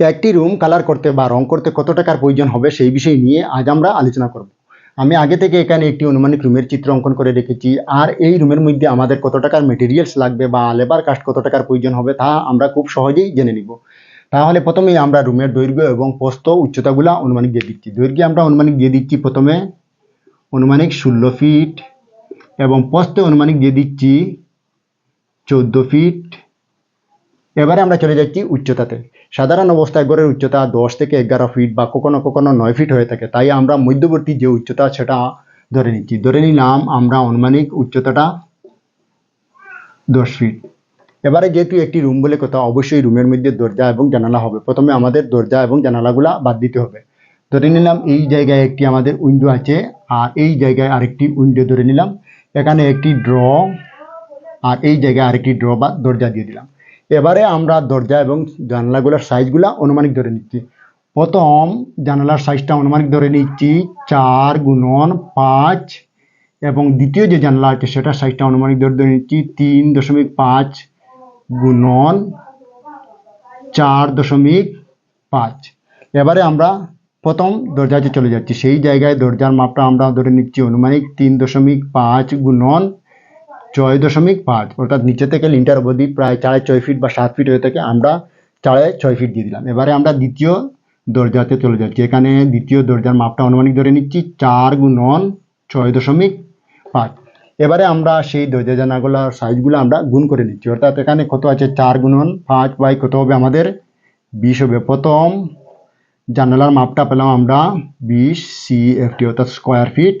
একটি room colour করতে বা রং করতে কত টাকার প্রয়োজন হবে সেই বিষয় নিয়ে আজ আমরা আলোচনা করব। আমি আগে থেকে এখানে একটি অনুমানিক রুমের চিত্র অঙ্কন করে রেখেছি। আর এই রুমের মধ্যে আমাদের কত টাকার মেটেরিয়ালস লাগবে বা লেবার কাস্ট কত টাকার প্রয়োজন হবে তা আমরা খুব সহজেই জেনে নিব। তাহলে প্রথমেই আমরা রুমের দৈর্ঘ্য এবং প্রস্থ উচ্চতাগুলা অনুমানিক দিয়ে দিচ্ছি। দৈর্ঘ্যে আমরা অনুমানিক দিয়ে দিচ্ছি প্রথমে অনুমানিক ষোলো ফিট এবং প্রস্থে অনুমানিক দিয়ে দিচ্ছি চোদ্দ ফিট এবারে আমরা চলে যাচ্ছি উচ্চতাতে। সাধারণ অবস্থায় গড়ের উচ্চতা দশ থেকে এগারো ফিট বা কখনো কখনো নয় ফিট হয়ে থাকে। তাই আমরা মধ্যবর্তী যে উচ্চতা, সেটা ধরে নিচ্ছি। ধরে নিলাম আমরা অনুমানিক উচ্চতাটা দশ ফিট এবারে যেহেতু একটি রুম বলে কথা, অবশ্যই রুমের মধ্যে দরজা এবং জানালা হবে। প্রথমে আমাদের দরজা এবং জানালাগুলা বাদ দিতে হবে। ধরে নিলাম এই জায়গায় একটি আমাদের উইন্ডো আছে, আর এই জায়গায় আরেকটি উইন্ডো ধরে নিলাম। এখানে একটি ড্র, আর এই জায়গায় আরেকটি ড্র বা দরজা দিয়ে দিলাম। এবারে আমরা দরজা এবং জানলাগুলোর সাইজগুলো অনুমানিক ধরে নিচ্ছি। প্রথম জানালার সাইজটা অনুমানিক ধরে নিচ্ছি, চার গুণন পাঁচ। এবং দ্বিতীয় যে জানলা আছে, সেটার সাইজটা অনুমানিক ধরে ধরে নিচ্ছি, তিন দশমিক পাঁচ গুণন চার দশমিক পাঁচ। এবারে আমরা প্রথম দরজাতে চলে যাচ্ছি, সেই জায়গায় দরজার মাপটা আমরা ধরে নিচ্ছি অনুমানিক তিন দশমিক পাঁচ গুণন ছয় দশমিক পাঁচ, অর্থাৎ নিচে থেকে লিন্টার অবধি প্রায় চারে ছয় ফিট বা সাত ফিট হয়ে থাকে, আমরা চারে ছয় ফিট দিয়ে দিলাম। এবারে আমরা দ্বিতীয় দরজাতে চলে যাচ্ছি। এখানে দ্বিতীয় দরজার মাপটা অনুমানিক ধরে নিচ্ছি, চার গুণন ছয় দশমিক পাঁচ। এবারে আমরা সেই দরজা জানাগুলোর সাইজগুলো আমরা গুণ করে নিচ্ছি। অর্থাৎ এখানে কত আছে? চার গুণন পাঁচ বাই কত হবে আমাদের? বিশ হবে। প্রথম জানালার মাপটা পেলাম আমরা বিশ সি এফটি অর্থাৎ স্কোয়ার ফিট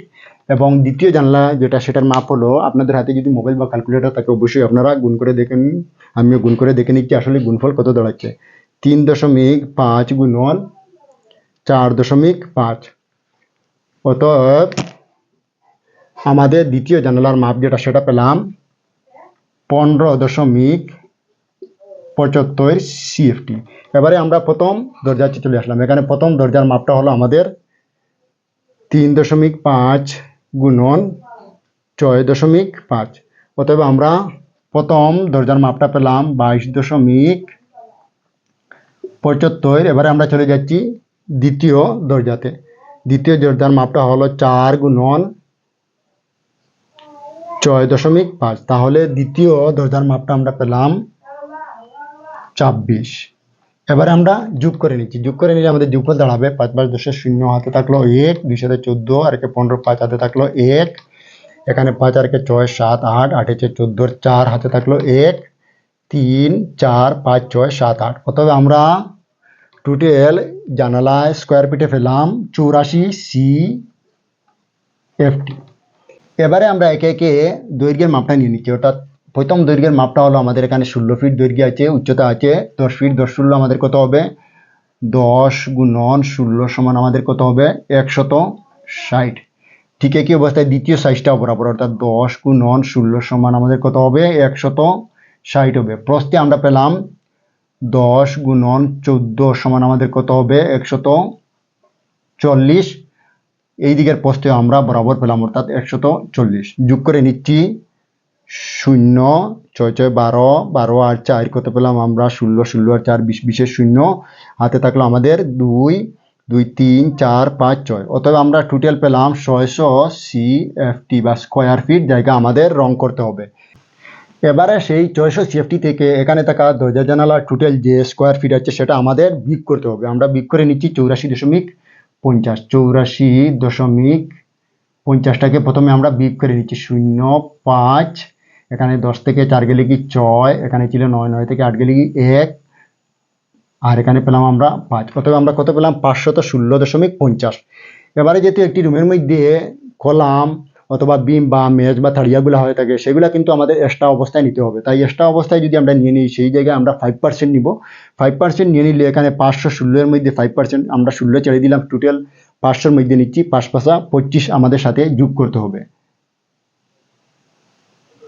এবং দ্বিতীয় জানলা যেটা সেটার মাপ হলো, আপনাদের হাতে যদি মোবাইল বা ক্যালকুলেটর থাকে, অবশ্যই আপনারা গুণ করে দেখেন আমিও গুণ করে দেখে নিচ্ছি আসলে গুণফল কত দাঁড়াচ্ছে। তিন দশমিক পাঁচ গুণন চার দশমিক পাঁচ। অতএব আমাদের দ্বিতীয় জানালার মাপ যেটা সেটা পেলাম পনেরো দশমিক পঁচাত্তর সিএফটি এবারে আমরা প্রথম দরজাতে চলে আসলাম। এখানে প্রথম দরজার মাপটা হলো আমাদের তিন দশমিক পাঁচ গুণন ছয় দশমিক পাঁচ। অতএব আমরা প্রথম দরজার মাপটা পেলাম বাইশ দশমিক পঁচাত্তর। এবারে আমরা চলে যাচ্ছি দ্বিতীয় দরজাতে। দ্বিতীয় দরজার মাপটা হলো চার গুণন ছয় দশমিক পাঁচ। তাহলে দ্বিতীয় দরজার মাপটা আমরা পেলাম ছাব্বিশ। এবারে আমরা যোগ করে নিচ্ছি। যোগ করে নিলে আমাদের যোগফল দাঁড়াবে পাঁচ পাঁচ দশে শূন্য হাতে থাকল এক, দুই সাথে চোদ্দ আর একে পনেরো পাঁচ হাতে থাকল এক। এখানে পাঁচ আর একে ছয়, সাত, আট আট হচ্ছে চোদ্দোর চার হাতে থাকল এক, তিন, চার, পাঁচ, ছয়, সাত, আট। অতএব আমরা টোটাল জানালায় স্কোয়ার ফিটে ফেলাম চৌরাশি সি এফটি এবারে আমরা একে একে দৈর্ঘ্যের মাপটা নিয়ে নিচ্ছি, অর্থাৎ প্রথম দৈর্ঘ্যের মাপটা হলো আমাদের এখানে ষোলো ফিট দৈর্ঘ্য আছে, উচ্চতা আছে দশ ফিট দশ ষোলো আমাদের কত হবে? দশ গুণন ষোলো সমান আমাদের কত হবে? একশত ষাট। ঠিক একই অবস্থায় দ্বিতীয় সাইজটাও বরাবর, অর্থাৎ দশ গুণন ষোলো সমান আমাদের কত হবে? একশত ষাট হবে। প্রস্তে আমরা পেলাম দশ গুণন চোদ্দ সমান আমাদের কত হবে? একশত চল্লিশ। এই দিকের পোস্টে আমরা বরাবর পেলাম, অর্থাৎ একশত চল্লিশ। যোগ করে নিচ্ছি শূন্য, ছয় ছয়, বারো বারো আর চার, কত পেলাম আমরা? ষোলো ষোলো আর চার, বিশ, বিশের শূন্য। হাতে থাকল আমাদের দুই দুই, তিন, চার, পাঁচ, ছয়। অতএব আমরা টোটাল পেলাম ছয়শো সি এফ টি বা স্কোয়ার ফিট জায়গা আমাদের রং করতে হবে। এবারে সেই ছয়শো সিএফটি থেকে এখানে থাকা দরজা জানালার টোটাল যে স্কোয়ার ফিট আছে সেটা আমাদের বিক করতে হবে। আমরা বিক করে নিচ্ছি চৌরাশি দশমিক পঞ্চাশ, চৌরাশি দশমিক পঞ্চাশটাকে প্রথমে আমরা বিক করে নিচ্ছি। শূন্য, পাঁচ এখানে দশ থেকে চার গেলে কি ছয়, এখানে ছিল নয় নয় থেকে আট গেলে কি এক, আর এখানে পেলাম আমরা পাঁচ। কত আমরা কত পেলাম? পাঁচশত ষোলো দশমিক পঞ্চাশ। এবারে যেহেতু একটি রুমের মধ্যে কলাম অথবা বিম বা মেজ বা থাড়িয়াগুলো হয়ে থাকে, সেগুলো কিন্তু আমাদের এক্সট্রা অবস্থায় নিতে হবে। তাই এক্সট্রা অবস্থায় যদি আমরা নিয়ে নিই, সেই জায়গায় আমরা ফাইভ পার্সেন্ট নিব। ফাইভ পার্সেন্ট নিয়ে নিলে এখানে পাঁচশো ষোলোর মধ্যে ফাইভ পার্সেন্ট আমরা ষোলো ছেড়ে দিলাম। টোটাল পাঁচশোর মধ্যে নিচ্ছি। পাঁচ পাঁচা পঁচিশ আমাদের সাথে যোগ করতে হবে।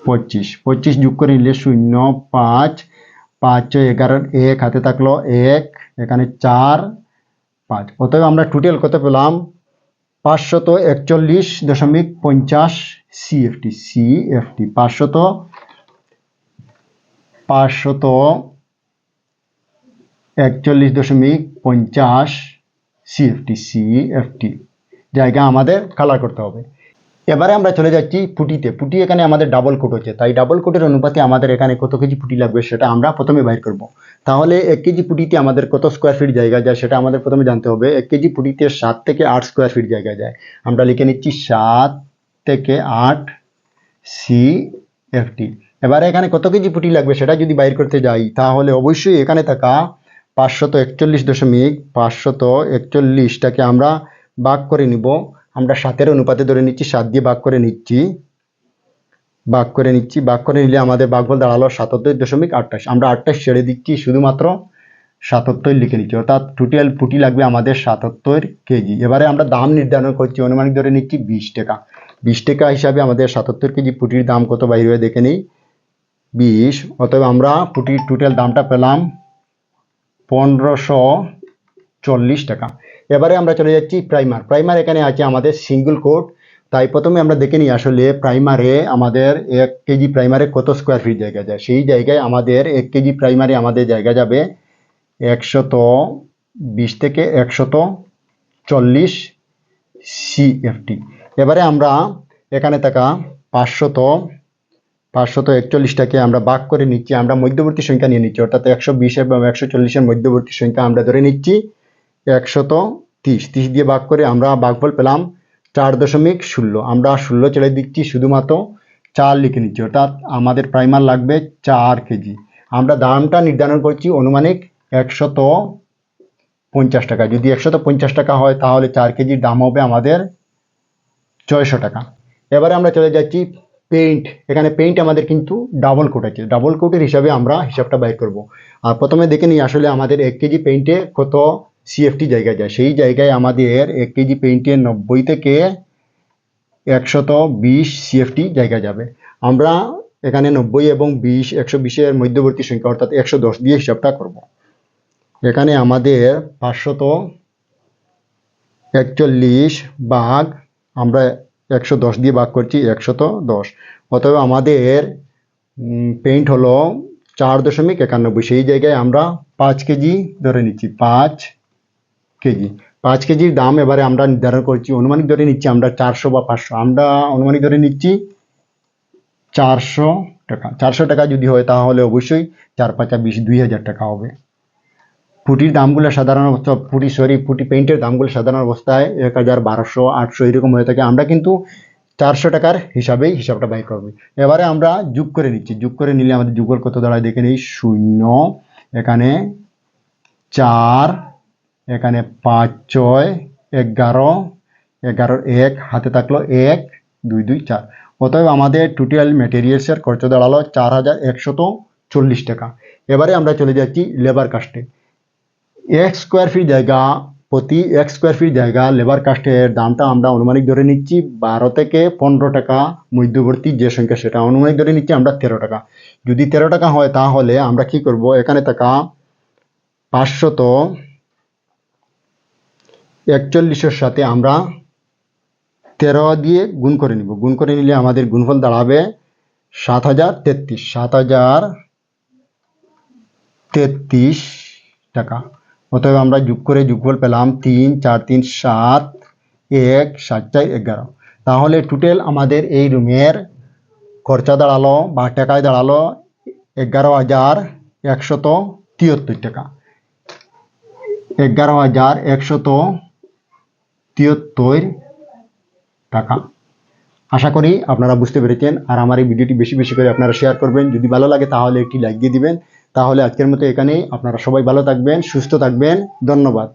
পঁচিশ। পঁচিশ যোগ করে নিলে শূন্য, পাঁচ। পাঁচ এগারো, এক, হাতে থাকল এক, এখানে চার, পাঁচ। অতএব আমরা টোটাল কত পেলাম? পাঁচশত একচল্লিশ দশমিক পঞ্চাশ সিএফটি সিএফটি পাঁচশত পাঁচশত একচল্লিশ দশমিক পঞ্চাশ সিএফটি সিএফটি জায়গা আমাদের কালার করতে হবে। এবারে আমরা চলে যাচ্ছি পুটিতে। পুটি এখানে আমাদের ডাবল কোট হচ্ছে তাই ডাবল কোটের অনুপাতে আমাদের এখানে কত কেজি পুটি লাগবে সেটা আমরা প্রথমে বাইর করব। তাহলে এক কেজি পুটিতে আমাদের কত স্কোয়ার ফিট জায়গা যায় সেটা আমাদের প্রথমে জানতে হবে। এক কেজি পুটিতে সাত থেকে আট স্কোয়ার ফিট জায়গা যায়। আমরা লিখে নিচ্ছি সাত থেকে আট সি এফটি এবারে এখানে কত কেজি পুটি লাগবে সেটা যদি বাইর করতে যাই, তাহলে অবশ্যই এখানে থাকা পাঁচশত একচল্লিশ দশমিক পাঁচশত একচল্লিশটাকে আমরা ভাগ করে নিব। আমরা সাতের অনুপাতে ধরে নিচ্ছি, সাত দিয়ে ভাগ করে নিচ্ছি, ভাগ করে নিচ্ছি, ভাগ করে নিলে আমাদের ভাগফল দাঁড়াল সাতাত্তর দশমিক আটাশ আমরা আটাশ ছেড়ে দিচ্ছি, শুধুমাত্র সাতাত্তর লিখে নিচ্ছি। অর্থাৎ টোটাল পুটি লাগবে আমাদের সাতাত্তর কেজি। এবারে আমরা দাম নির্ধারণ করছি, অনুমানিক ধরে নিচ্ছি বিশ টাকা। বিশ টাকা হিসাবে আমাদের সাতাত্তর কেজি পুটির দাম কত বাইরে হয়ে দেখে নিই। বিশ, অতএব আমরা পুটির টোটাল দামটা পেলাম পনেরোশো চল্লিশ টাকা। এবারে আমরা চলে যাচ্ছি প্রাইমার। প্রাইমার এখানে আছে আমাদের সিঙ্গেল কোট তাই প্রথমে আমরা দেখে নিই আসলে প্রাইমারে আমাদের এক কেজি প্রাইমারে কত স্কোয়ার ফিট জায়গা যায় সেই জায়গায় আমাদের এক কেজি প্রাইমারে আমাদের জায়গা যাবে একশত বিশ থেকে একশত চল্লিশ সিএফটি এবারে আমরা এখানে থাকা পাঁচশত পাঁচশত একচল্লিশটাকে আমরা ভাগ করে নিচ্ছি। আমরা মধ্যবর্তী সংখ্যা নিয়ে নিচ্ছি। অর্থাৎ একশো বিশ এবং একশো চল্লিশের মধ্যবর্তী সংখ্যা আমরা ধরে নিচ্ছি। একশত তিরিশ। তিরিশ দিয়ে ভাগ করে আমরা ভাগফল পেলাম চার দশমিক ষোলো। আমরা ষোলো ছেড়ে দিচ্ছি শুধুমাত্র চার লিখে নিচ্ছি, অর্থাৎ আমাদের প্রাইমার লাগবে চার কেজি। আমরা দামটা নির্ধারণ করছি অনুমানিক একশত পঞ্চাশ টাকা। যদি একশত পঞ্চাশ টাকা হয়, তাহলে চার কেজির দাম হবে আমাদের ছয়শো টাকা। এবারে আমরা চলে যাচ্ছি পেইন্ট এখানে পেইন্ট আমাদের কিন্তু ডাবল কোট আছে। ডাবল কোটের হিসাবে আমরা হিসাবটা বাইর করব। আর প্রথমে দেখে নিই আসলে আমাদের এক কেজি পেইন্টে কত সিএফটি জায়গায় যায়। সেই জায়গায় আমাদের এক কেজি পেইন্টে নব্বই থেকে একশত বিশ সিএফটি জায়গা যাবে। আমরা এখানে নব্বই এবং বিশ, একশো বিশের মধ্যবর্তী সংখ্যা, অর্থাৎ একশো দশ দিয়ে হিসাবটা করব। এখানে আমাদের পাঁচশত একচল্লিশ ভাগ আমরা একশো দশ দিয়ে ভাগ করছি, একশত দশ। অতএব আমাদের পেইন্ট হলো চার দশমিক একানব্বই। সেই জায়গায় আমরা পাঁচ কেজি ধরে নিচ্ছি, পাঁচ কেজি। পাঁচ কেজির দাম এবারে আমরা নির্ধারণ করছি, অনুমানিক ধরে নিচ্ছি আমরা চারশো বা পাঁচশো। আমরা অনুমানিক ধরে নিচ্ছি চারশো টাকা। চারশো টাকা যদি হয় তাহলে অবশ্যই চার পাঁচা বিশ দুই হাজার টাকা হবে। পুটির দামগুলো সাধারণ অবস্থা, পুটি সরি পুটি পেইন্টের দামগুলো সাধারণ অবস্থায় এক হাজার বারোশো, আটশো এরকম হয়ে থাকে। আমরা কিন্তু চারশো টাকার হিসাবেই হিসাবটা বাই করব। এবারে আমরা যোগ করে নিচ্ছি। যোগ করে নিলে আমাদের যুগল কত দাঁড়ায় দেখে নিই? শূন্য। এখানে চার এখানে পাঁচ, ছয়, এগারো এগারো, এক, হাতে থাকল এক, দুই দুই, চার। অতএব আমাদের টোটাল মেটেরিয়ালসের খরচ দাঁড়াল চার হাজার একশত চল্লিশ টাকা। এবারে আমরা চলে যাচ্ছি লেবার কাস্টে এক স্কোয়ার ফিট জায়গা, প্রতি এক স্কোয়ার ফিট জায়গা লেবার কাস্টের দামটা আমরা আনুমানিক ধরে নিচ্ছি বারো থেকে পনেরো টাকা, মধ্যবর্তী যে সংখ্যা সেটা আনুমানিক ধরে নিচ্ছি আমরা তেরো টাকা। যদি তেরো টাকা হয় তাহলে আমরা কি করব? এখানে থাকা পাঁচশত একচল্লিশের সাথে আমরা তেরো দিয়ে গুণ করে নিব। গুণ করে নিলে আমাদের গুণফল দাঁড়াবে সাত হাজার তেত্রিশ। সাত হাজার তেত্রিশ টাকা। অতএব আমরা যোগ করে যোগফল পেলাম তিন, চার, তিন, সাত, এক, সাত, চার, এগারো। তাহলে টোটাল আমাদের এই রুমের খরচা দাঁড়াল বা টাকায় দাঁড়াল এগারো হাজার একশত তিয়াত্তর টাকা এগারো হাজার একশত তিয়াত্তর টাকা। আশা করি আপনারা বুঝতে পেরেছেন। আর আমার এই ভিডিওটি বেশি বেশি করে আপনারা শেয়ার করবেন। যদি ভালো লাগে তাহলে একটি লাইক দিয়ে দিবেন। তাহলে আজকের মতো এখানেই। আপনারা সবাই ভালো থাকবেন, সুস্থ থাকবেন। ধন্যবাদ।